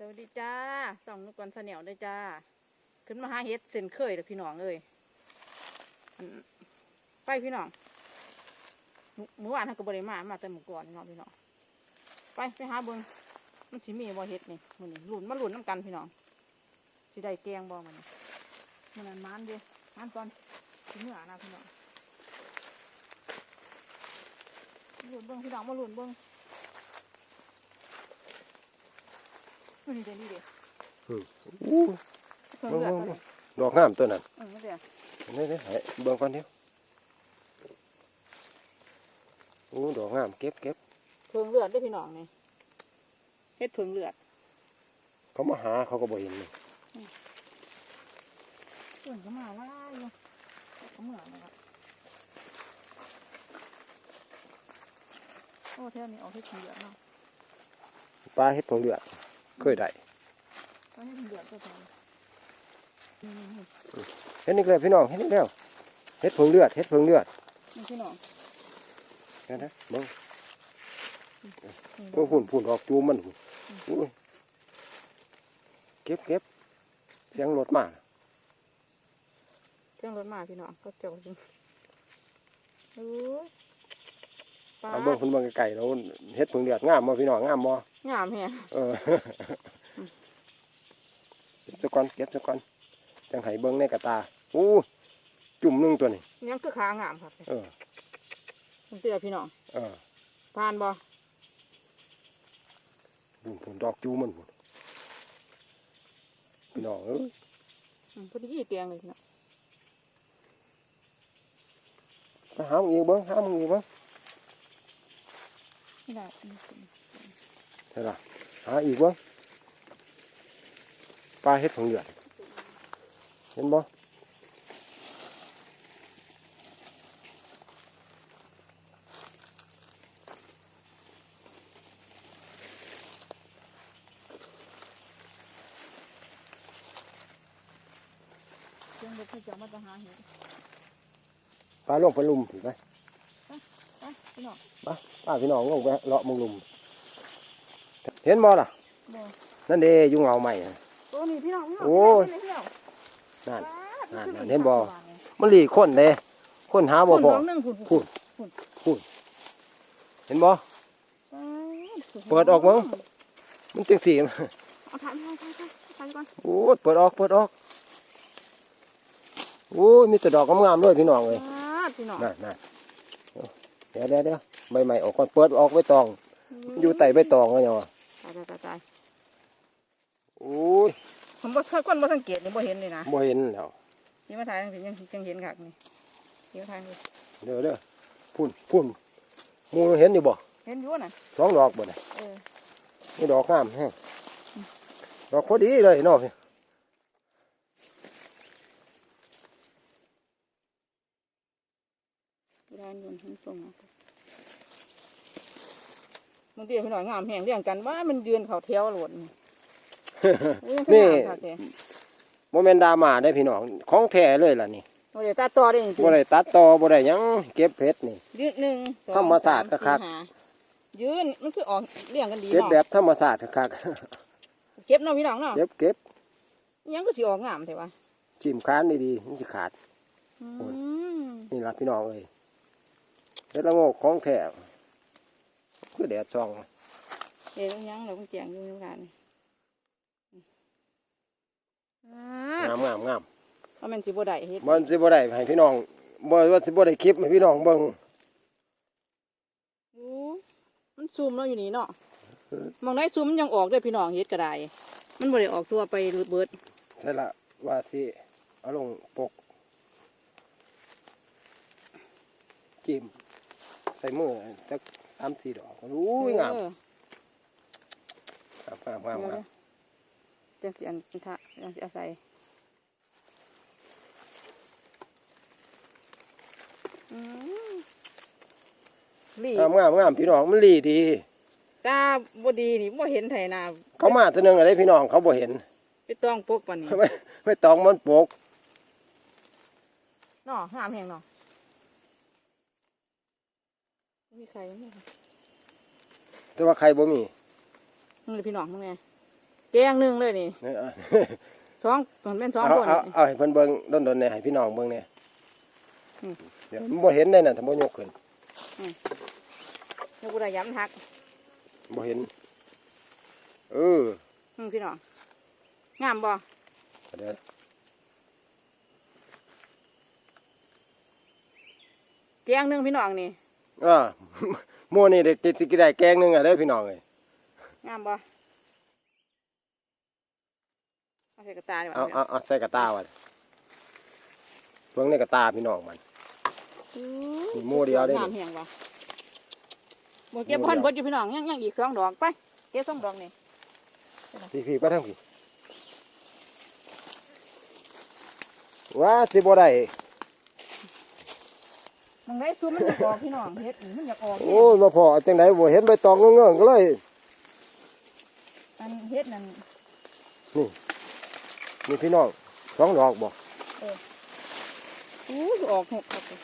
สวัสดีจ้าส่องนุกวันเสนียวด้วยจ้า ขึ้นมาหาเฮ็ดเส้นเคยเด้อพี่น้องเอ้ยไปพี่น้องเมื่อวานท่านก็บริมา มาแต่หมู่ก่อนเนาะพี่น้อง ไปไปหาเบิ้งมันสิมีบ่เฮ็ดนี่มันนี่ลุ่นมาหลุ่นน้ำกันพี่น้องสิได้แกงบ่มันนี่มันนั้นมันเดียวมันก่อนสิเมื่อนะพี่น้องหลุ่นเบิ้งพี่น้องมาหลุ่นเบิ้ง นนี่เดี๋ยวนี้เดี๋ยวอืมอู้เพิ่งเลือดเบิ่งเท่าเบิ่ไหร่งดอกงามตัวนั้นอืมไม่เดี๋ยวนี่นี่ให้เบิ่งก่อนเดียวโอ้ดอกงามเก็บเก็บเพิ่งเลือดได้อพี่น้องนี่เฮ็ดเพิ่งเลือด เขามาหาเขาก็บ่เห็นนี่เพิ่งก็มาว่าอยู่ก็เหมือนนะครับโอ้เท่านี้เอาเฮ็ดเพิ่งเลือดเนาะปลาเฮ็ดผงเลือด เคยได้ก็เฮ็ดเพิ่งเลือดก็พอนี่นี่นี่เห็นนี่เลยพี่น้องเห็นนี่แล้วเฮ็ดผงเลือดเฮ็ดผงเลือดนี่พี่น้องเห็นนะเบิ่งนี่เบิ่งพุ่นพุ่นออกจูมมันพุ่นอุ้ยเก็บเก็บเสียงรถมาเครื่องรถมาพี่น้องก็เจ้าจริงโอ้ยปลา เอาเบิ่งพุ่นเบิ่งไกลๆแล้วเฮ็ดผงเลือดงามบ่พี่น้องงามบ่งามแฮะเออเก็บซะก่อนเก็บซะก่อนจังไห้เบิ่งในกระตาอู้จุ่มหนึงตัวนี้ยังคือขางามครับเออมันเตือพี่น้องเออผ่านบ่พุ่นพุ่นดอกจูมันพุ่นพี่น้องเอ้ยอืมพอดีเตียงเลยพี่น้องไปหามึงอีกเบิ้งหามึงอีกเบิ้ง ไม่ได้อืมใช่ละหาอีกเบิ้งปลาเฮ็ดผงเหลือดเห็นบ่เครื่องรถเขาจะมาจะหาเห็ดปลาลงไปลุมถูกไหมไป พี่น้องป้าพี่น้องลงไปเลาะมึงลุม เห็นบ่ล่ะบ่นั่นเด้อยุงเอาใหม่น่ะตัวนี้พี่น้องพี่น้องโอ้ยพี่น้องนั่นว้านั่นมัเห็นบ่วมันหลีคนเด้คนหาบ่ฝุ่นพอน้องหนึ่งฝุ่นฝุ่นเห็นบ่ว้าเปิดออกมั้งมันจังสีเอาถ่ายถ่ายถ่ายถ่ายถ่ายก่อนโอ้ยเปิดออกเปิดออกโอ้ยมีแต่ดอกงามๆเลยพี่น้องเลยว้าพี่น้องนั่นนั่น เดี๋ยวเดี๋ยวเดี๋ยวใบใหม่ออกก่อนเปิดออกใบตอง อยู่ใต้ใบตองก็ยังวะตายตายตายตายโอ้ยผมบ่คนบ่สังเกตนี่บ่เห็นเลยนะบ่เห็นแล้วนี่มาถ่ายจังสิยังยังเห็นคักนี่นี่มาถ่ายนี่เด้อเด้อพุ่นพุ่นหมูเห็นอยู่บ่เห็นอยู่น่ะสองดอกบ่เนี่ยเออนี่ดอกงามแฮงดอกพอดีเลยเนาะพี่ ร้านยนต์ทั้งส่งเอา บางทีพี่น้องงามแห่งเรียงกันว่ามันยืนเขาแถวโหลดนี่เอ้ยนี่งามคักแท้บ่แม่นดราม่าได้อพี่น้องของแท้เลยล่ะนี่โอ้เดี๋ยวตาต่อได้จริงบ่ได้ตัดต่อบ่ได้หยังเก็บเพชรนี่ๆยืนหนึ่งสองธรรมศาสตร์สมคักสี่ห้ายืนมันคือออกเรียงกันดีเก็บเนาะแบบธรรมศาสตร์คักเก็บเนาะพี่น้องเนาะๆเก็บเก็บอิหยังก็สิออกงามแต่ว่าจิ้มค้านดีๆมันสิขาดอืโอ้ยมนี่ล่ะพี่น้องเอ้ยเฮ็ดละโงกของแท้ คือแดดส่องเดี๋ยวอิหยังเราเพิ่งแจงอยู่ในงานนี่อ่างามงามงามว่ามันสิบ่ได้เฮ็ดมันสิบ่ได้ให้พี่น้องบ่ว่าสิบ่ได้คลิปให้พี่น้องเบิ่งโอ้มันซูมเนาะอยู่นี่เนาะมองได้ซูมมันยังออกด้วยพี่น้องเฮ็ดก็ได้มันบ่ได้ออกทั่วไปเบิดใช่ละว่าสิเอาลงปกจิ้มใส่มือจัก สามสี่ดอกอุ้ยงามเอองามงามงามงามเดี๋ยวจังสิอันทะจังสิอาศัยอืมลีงามงามงามพี่น้องมันลีดีตาบ่ดีนี่บ่เห็นไถนาเขามาตัวหนึงอะไรพี่น้องเขาบ่เห็นไปต้องปกปานนี้ไม่ไม่ต้องมันปกเนาะงามแฮงเนาะ มีใครมั้ยแต่ว่าใครบ่มีมึงเลยพี่น้องมึงไงแกงหนึ่งเลยนี่เนี่ยเอาสองมันเป็นสองเอาคนเอาเอาให้เพิ่นเบิ่งดนๆเนี่ยให้พี่น้องเบิ่งเนี่ยอืมเดี๋ยวมันบ่เห็นได้น่ะถ้าบ่ยกขึ้นยกกูได้ย้ำทักบ่เห็น เอออืมพี่น้องงามบ่เดี๋ยวแกงหนึ่งพี่น้องนี่ อ่าหมู่นี่เด็กติดสิได้แกงหนึงอะเด้อพี่น้องเอ้ยงามบ่เอาใส่กระตาดีกว่าเอาเอาเอาใส่กระตาไว้เบิ่งในกระตาพี่น้องมันอู้มีหมู่เดียวได้นี่งามแหงบ่หมดเก็บพันเบดอยู่พี่น้องยังยังอีกสองดอกไปเก็บสองดอกนี่พี่พี่ไปทางพี่ว่าสิบ่ได้ มันได้ซุ่มมันอยากออกพี่น้องเฮ็ดนี่มันอยากออกโอ้ยมาพอจังไดบ่เห็นใบตองเงื่อนๆก็เลยอันเฮ็ดนั่นนี่พี่น้องสองดอกบ่อู้ยออกหกออกเลย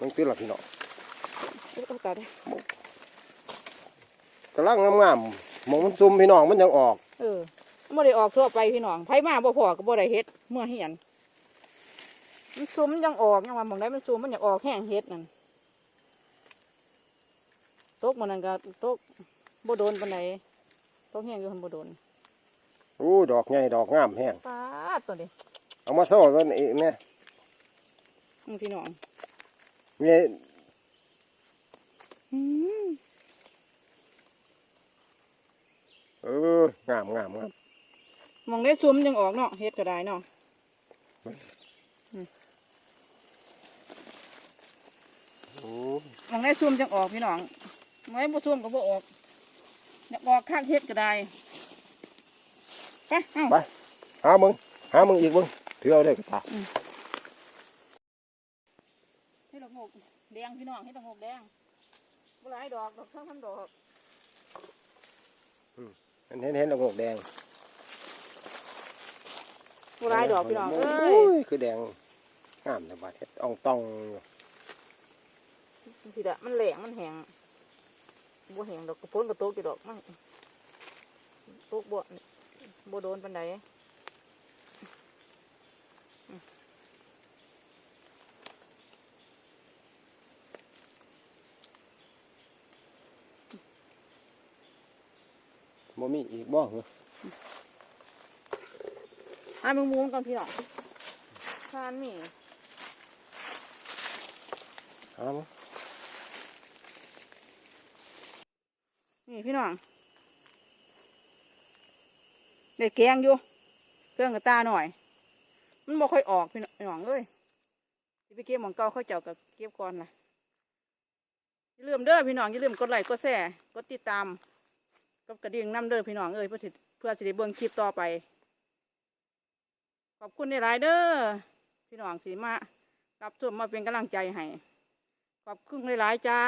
มันติดละพี่น้องโอ้ตายได้กำลังงามๆหมองมันซุ่มพี่น้องมันยังออก เออบ่ได้ออกทั่วไปพี่น้องไผมาบ่พอก็บ่ได้เฮ็ดเมื่อเฮียน มันซุ่มมันยังออกยังว่าหมองได้มันซุ่มมันอยากออกแห้งเฮ็ดนั่นตกมันนั่นก็ตกบ่โดนปานใดตกแห้งอยู่หั่นบ่โดนโอ้ดอกใหญ่ดอกงามแห้งปาดตัวนี้เอามาโซ่กันอีกเนี่ยอืมพี่น้องมีอืมเอองามงามงามหมองได้ซุ่มยังออกเนาะเฮ็ดก็ได้เนาะ โอ้ ห มองได้ซุ่มจังออกพี่น้องหมองได้บ่ซุ่มก็บ่ออกอยากออกข้างเฮ็ดก็ได้ไปเอ้าหามึงหามึงอีกมึงถือเอาได้กระตาเฮ็ดดอกงกแดงพี่น้องเฮ็ดดอกงกแดงบ่หลายดอกดอกทั้งทั้งดอกเห็นเห็นเห็นดอกแดงบ่หลายดอกพี่น้องเอ้โอ้ยยคือแดงงามแต่บาดเฮ็ดอ่องตองอยู่ สิละมันแหลงมันแห้งบ่แห้งดอกกระพุ้นกระโตกอยู่ดอกมันตกบ่บ่โดนปานใดบ่มีอีกบ่เหรอหามึงมูมกันพี่น้องทานมีหามึง นี่พี่น้องได้แกงอยู่เครื่องกระตาหน่อย มันบ่ค่อยออกพี่น้องเอ้ยสิไปเก็บหมองเก่าเขาเจ้ากับเก็บก่อนล่ะอย่าลืมเด้อพี่น้องอย่าลืมกดไลค์กดแชร์กดติดตามกับกระดิ่งน้ำเด้อพี่น้องเอ้ยเพื่อสิเพื่อสิได้เบิ่งคลิปต่อไป ขอบคุณในหลายเด้อพี่น้องสิมารับชมมาเป็นกำลังใจให้ขอบคุณหลายจ้า